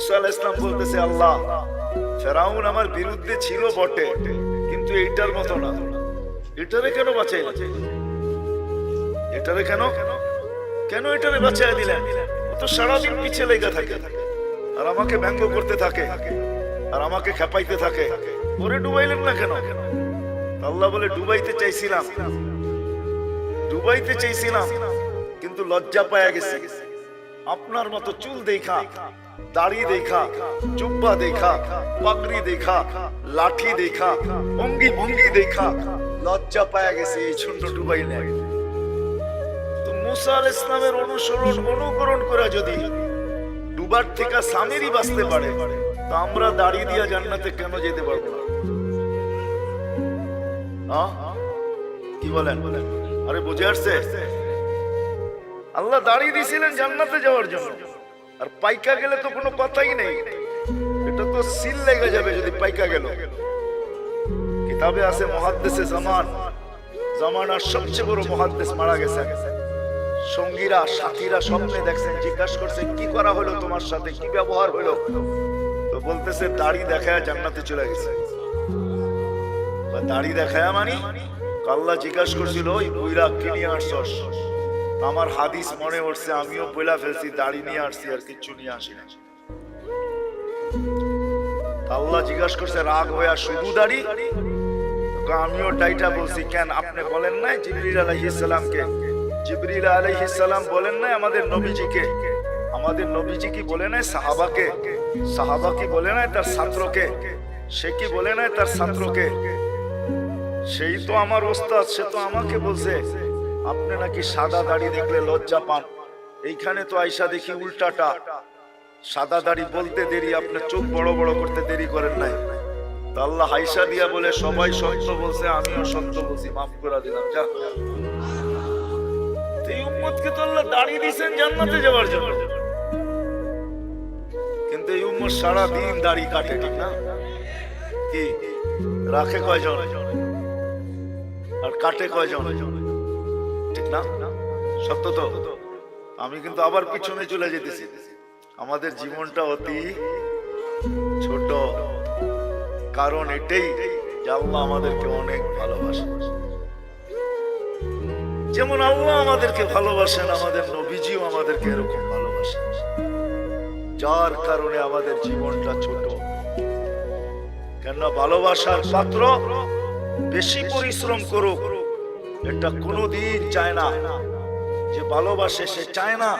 মুসা আলাইহিস ইসলাম বলতেছে, আল্লাহ, ফেরাউন আমার বিরুদ্ধে ছিল বটে, কিন্তু এইটার মতো না। এটারে কেন বাঁচাই এটারে কেন? কেন এটারে বাঁচাই দিলেন তো সারাদিন পিছিয়ে লেগে থাকে, আর আমাকে ব্যঙ্গ করতে থাকে, আর আমাকে খেপাইতে থাকে। ওরে ডুবাইলেন না কেন? আল্লাহ বলে, ডুবাইতে চাইছিলাম। ডুবাইতে চাইছিলাম, কিন্তু লজ্জা পায়া গেছে। আপনার মতো চুল দেখা দাড়ি দেখা, জুব্বা দেখা, পাগড়ি দেখা, লাঠি দেখা, অঙ্গি ভঙ্গি দেখা, লজ্জা পায়া গেছে এই ছোট্ট ডুবাইলে। তো মুসা ইসলামের অনুসরণ, অনুকরণ করে যদি ডুবার থেকে স্বামীরই বাঁচতে পারে, তো আমরা দাড়ি দিয়া জান্নাতে কেন যেতে পারব না? কি বলেন? আরে বুঝে আসছে? আল্লাহ দাঁড়িয়ে দিয়েছিলেন জান্নাতে যাওয়ার জন্য। আর পাইকা গেলে তো কোনো কথাই নেই। এটা তো সিল লেগে যাবে যদি পাইকা গেল। কিতাবে আছে মহাদ্দেশে জামান। জামানার সবচেয়ে বড় মহাদ্দেশ মারা গেছে সঙ্গীরা, সাথীরা স্বপ্নে দেখছেন, জিজ্ঞাসা করছে কি করা হলো তোমার সাথে? কি ব্যবহার হলো? তো বলতেছে, দাড়ি দেখায় জান্নাতে চলে গেছে। দাড়ি দেখায় মানি? আল্লাহ জিজ্ঞাসা করছিল, ওই বুইরা কি নিয়ে আসছস? আমার হাদিস মনে উঠছে আমিও বইলা ফেলছি, দাড়ি নিয়ে আসছি আর কিচ্ছু নিয়ে আসি না। আল্লাহ জিজ্ঞাসা করছে, রাগ হইয়া শুধু দাড়ি? আমিও ডাইটা বলছি, কেন আপনি বলেন নাই জিবরিল আলাইহিস সালামকে? জিবরিল আলাইহিস সালাম বলেন নাই আমাদের নবীজিকে? আমাদের নবীজি কি বলে নাই সাহাবাকে? সাহাবা কি বলে নাই তার ছাত্রকে? সে কি বলে নাই তার ছাত্রকে? সেই তো আমার ওস্তাদ, সে তো আমাকে বলছে। আপনি নাকি সাদা দাড়ি দেখলে লজ্জা পান? এইখানে তো আইসা দেখি উল্টাটা। সাদা দাড়ি বলতে দেরি আপনার চোখ বড় বড় করতে দেরি করেন নাই। আল্লাহ হাইসা দিয়া বলে, সবাই সত্য বলছে, আমিও সত্য বলছি, মাফ করে দিলাম, যা। এই উম্মতকে তো আল্লাহ দাড়ি দিয়েছেন জান্নাতে যাওয়ার জন্য। কিন্তু এই উম্মত সারা দাড়ি কাটে, ঠিক না? কি? রাখে কয়জন? আর কাটে কয়জন? না? সত্য তো? আমি কিন্তু আবার পিছনে চলে যেতেছি। আমাদের জীবনটা অতি ছোট। কারণ এটাই আল্লাহ আমাদেরকে অনেক ভালোবাসে। যেমন আল্লাহ আমাদেরকে ভালোবাসেন, আমাদের নবীজিও আমাদেরকে এরকম ভালোবাসেন যার কারণে আমাদের জীবনটা ছোট। কেননা ভালোবাসার পাত্র বেশি পরিশ্রম করুক এটা কোনোদিন চায় না যে ভালোবাসে সে চায় না।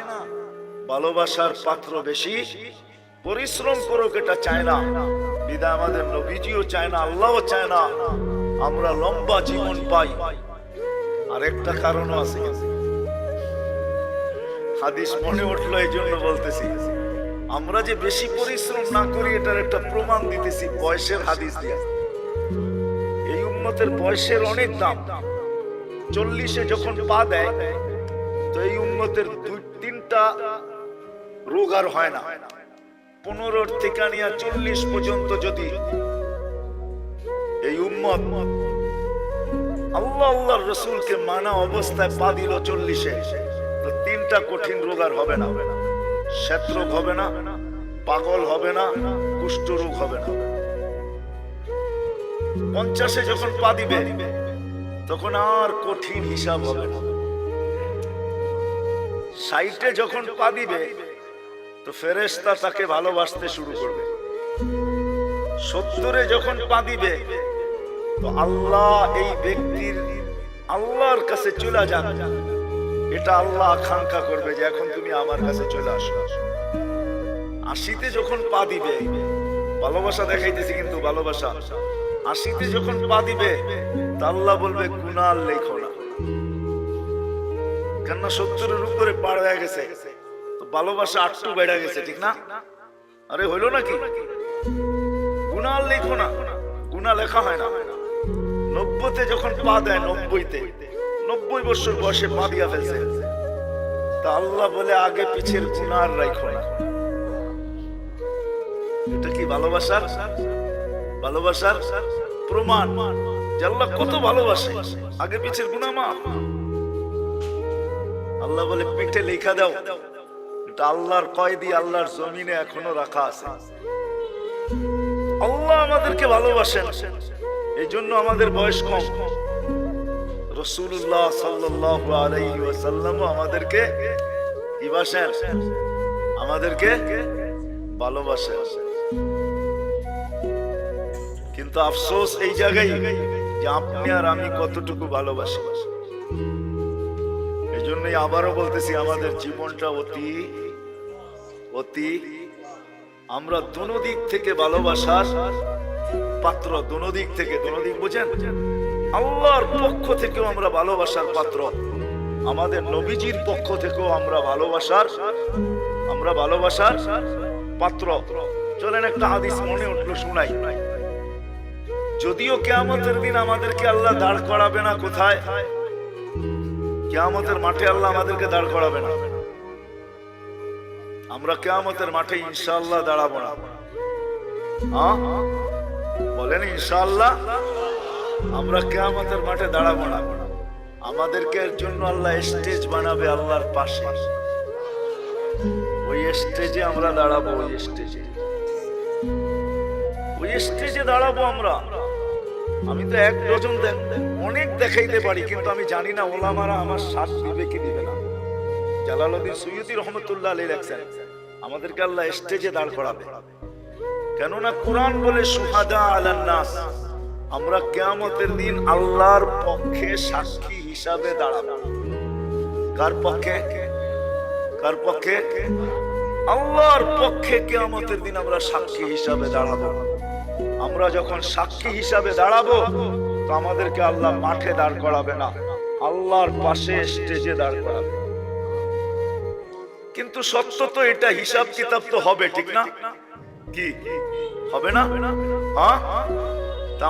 ভালোবাসার পাত্র বেশি, পরিশ্রম করুক এটা চায় না। বিদায় আমাদের নবীজিও চায় না, আল্লাহও চায় না। আমরা লম্বা জীবন পাই। আর একটা কারণও আছে। হাদিস মনে উঠল এই জন্য বলতেছি, আমরা যে বেশি পরিশ্রম না করি এটার একটা প্রমাণ দিতেছি বয়সের হাদিস দিয়ে। এই উন্মতের বয়সের অনেক দাম। চল্লিশে যখন পা দেয়, তো এই উন্মতের দুই তিনটা রোগ আর হয় না। পনেরোর থেকে নিয়ে চল্লিশ পর্যন্ত যদি এই উম্মত আল্লাহ আল্লাহর রসুলকে মানা অবস্থায় পা দিল চল্লিশে, তো তিনটা কঠিন রোগ আর হবে না। শ্বেত হবে না, পাগল হবে না কুষ্ঠ রোগ হবে না। পঞ্চাশে যখন পা দিবে তখন আর কঠিন হিসাব হবে সাইটে যখন পা দিবে তো ফেরেস্তা তাকে ভালোবাসতে শুরু করবে। সত্তরে যখন পা দিবে তো আল্লাহ এই ব্যক্তির আল্লাহর কাছে চলে যান। এটা আল্লাহ আকাঙ্ক্ষা করবে যে এখন তুমি আমার কাছে চলে আসো। আশিতে যখন পা দিবে ভালোবাসা দেখাইতেছি কিন্তু ভালোবাসা আশিতে যখন পা দিবে তা আল্লাহ বলবে, কুনাল লেখো না। কেননা সত্তরের উপরে পার হয়ে গেছে। তো ভালোবাসা আটটু বেড়ে গেছে, ঠিক না? আরে, হইল নাকি? গুনাল লেখো না। গুনা লেখা হয় না। নব্বইতে যখন পা দেয়, নব্বইতে, নব্বই বছর বয়সে পা দিয়া ফেলছে। তা আল্লাহ বলে, আগে পিছের গুনার রাখো না। এটা কি ভালোবাসার ভালোবাসার প্রমাণ। যে আল্লাহ কত ভালোবাসে। আগে পিছের গুণা মা আল্লাহ বলে, পিঠে লেখা দাও। এটা আল্লাহর কয়দি, আল্লাহর জমিনে এখনও রাখা আছে। আল্লাহ আমাদেরকে ভালোবাসেন। এই জন্য আমাদের বয়স কম। রসুল্লাহ সাল্লাহ আলাইহি আমাদেরকে কি বাসেন আমাদেরকে ভালোবাসেন। কিন্তু আফসোস এই জায়গায় যে আপনি আর আমি কতটুকু ভালোবাসি। এই জন্যই আবারও বলতেছি, আমাদের জীবনটা অতি অতি, আমরা দোনো দিক থেকে ভালোবাসার পাত্র, দোনো দিক থেকে, দোনো দিক বোঝেন? আল্লাহর পক্ষ থেকেও আমরা ভালোবাসার পাত্র। আমাদের নবীজির পক্ষ থেকেও আমরা ভালোবাসার আমরা ভালোবাসার পাত্র। চলেন একটা হাদিস মনে উঠল, শুনাই। যদিও কেয়ামতের দিন আমাদেরকে আল্লাহ দাঁড় করাবে না কোথায়, কেয়ামতের মাঠে আল্লাহ আমাদেরকে দাঁড় করাবে না। আমরা কেয়ামতের মাঠে ইনশাআল্লাহ দাঁড়াবো না? বলেন ইনশাআল্লাহ, আমরা কেয়ামতের মাঠে দাঁড়াবো না। আমাদেরকে এর জন্য আল্লাহ স্টেজ বানাবে আল্লাহর পাশে। ওই স্টেজে আমরা দাঁড়াবো, ওই স্টেজে। ওই স্টেজে দাঁড়াবো আমরা। আমি তো এক ডজন অনেক দেখাইতে পারি, কিন্তু আমি জানি না ওলামারা আমার শ্বাস দিবে কি দিবে না। জালালউদ্দিন সৈয়দি রহমতুল্লাহ আলী লেখছেন, আমাদেরকে আল্লাহ স্টেজে দাঁড় করাবে। কেননা কোরআন বলে, সুহাদা আলান নাস আমরা কেয়ামতের দিন আল্লাহর পক্ষে সাক্ষী হিসাবে দাঁড়াবো। কার পক্ষে? কার পক্ষে? আল্লাহর পক্ষে কেয়ামতের দিন আমরা সাক্ষী হিসাবে দাঁড়াবো। আমরা যখন সাক্ষী হিসাবে দাঁড়াবো, তো আমাদেরকে আল্লাহ মাঠে দাঁড় করাবে না। আল্লাহর পাশে স্টেজে দাঁড় করাবে। কিন্তু সত্য তো এটা, হিসাব কিতাব তো হবে, ঠিক না? কি? হবে না? হ্যাঁ?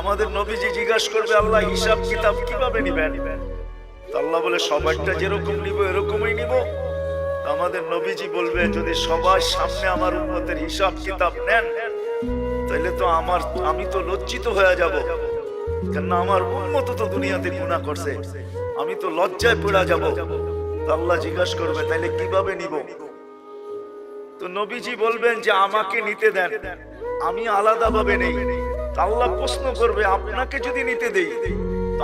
আমাদের নবীজি জিজ্ঞাসা করবে, আল্লাহ হিসাব কিতাব কীভাবে নিবেন? তো আল্লাহ বলে সবাইটা যেরকম নিব, এরকমই নিব। আমাদের নবীজি বলবে, যদি সবার সামনে আমার উন্নতের হিসাব কিতাব নেন তাইলে তো আমার আমি তো লজ্জিত হয়ে যাব। কেননা আমার উন্মত তো দুনিয়াতে গুণা করছে। আমি তো লজ্জায় পড়া যাব। আল্লাহ জিজ্ঞাসা করবে, তাইলে কীভাবে নিব? তো নবীজি বলবেন যে, আমাকে নিতে দেন। আমি আলাদা ভাবে নেই আল্লাহ প্রশ্ন করবে, আপনাকে যদি নিতে দেই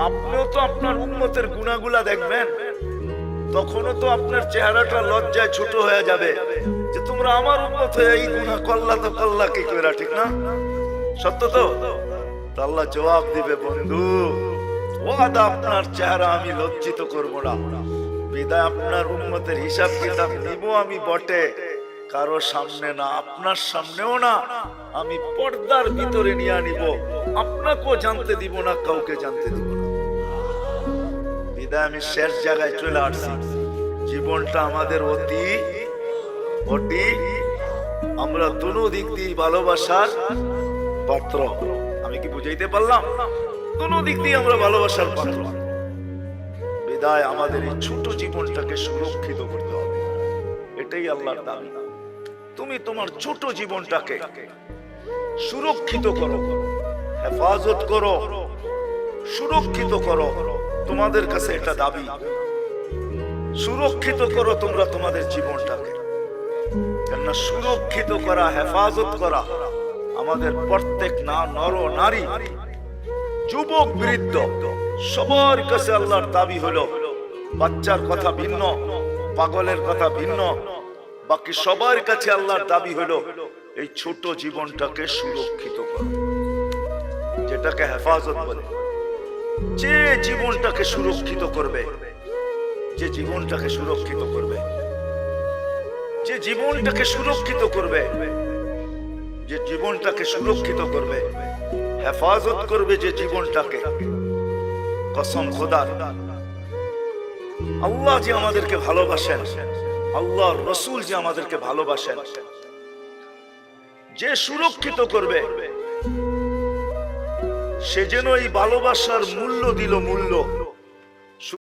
আপনিও তো আপনার উন্মতের গুণাগুলা দেখবেন। তখনও তো আপনার চেহারাটা লজ্জায় ছোট হয়ে যাবে। যে তোমরা আমার উন্মত হয়ে এই গুণা করলা তো করলা কি করে ঠিক না? সত্য তো? আল্লাহ জবাব দিবে, বন্ধু, ওয়াদা আপনার চেহারা আমি লজ্জিত করব না। বিদায় আপনার উন্মতের হিসাব কিতাব নিব আমি বটে। কারও সামনে না, আপনার সামনেও না। আমি পর্দার ভিতরে নিয়ে নিব আপনাকেও জানতে দিব না, কাউকে জানতে দিব না। বিদায় আমি শেষ জায়গায় চলে আসছি। জীবনটা আমাদের অতি অতি আমরা দুনো দিক দিয়ে ভালোবাসার পাত্র। আমি কি বুঝাইতে পারলাম? দুনো দিক দিয়ে আমরা ভালোবাসার পাত্র। বিদায়, আমাদের এই ছোট জীবনটাকে সুরক্ষিত করতে হবে। এটাই আল্লাহর দাবি। তুমি তোমার ছোট জীবনটাকে সুরক্ষিত করো, হেফাজত করো, সুরক্ষিত করো। তোমাদের কাছে এটা দাবি। সুরক্ষিত করো তোমরা তোমাদের জীবনটাকে। সুরক্ষিত করা, হেফাজত করা। আমাদের প্রত্যেক না নর নারী, যুবক বৃদ্ধ, সবার কাছে আল্লাহর দাবি হলো, বাচ্চার কথা ভিন্ন, পাগলের কথা ভিন্ন, বাকি সবার কাছে আল্লাহর দাবি হলো, এই ছোট জীবনটাকে সুরক্ষিত করো। যেটাকে হেফাজত বলে। যে জীবনটাকে সুরক্ষিত করবে, যে জীবনটাকে সুরক্ষিত করবে। যে জীবনটাকে সুরক্ষিত করবে, যে জীবনটাকে সুরক্ষিত করবে, হেফাজত করবে যে জীবনটাকে। কসম খোদার আল্লাহ যে আমাদেরকে ভালোবাসেন, আল্লাহ রসুল যে আমাদেরকে ভালোবাসেন, যে সুরক্ষিত করবে, সে যেন এই ভালোবাসার মূল্য দিল মূল্য।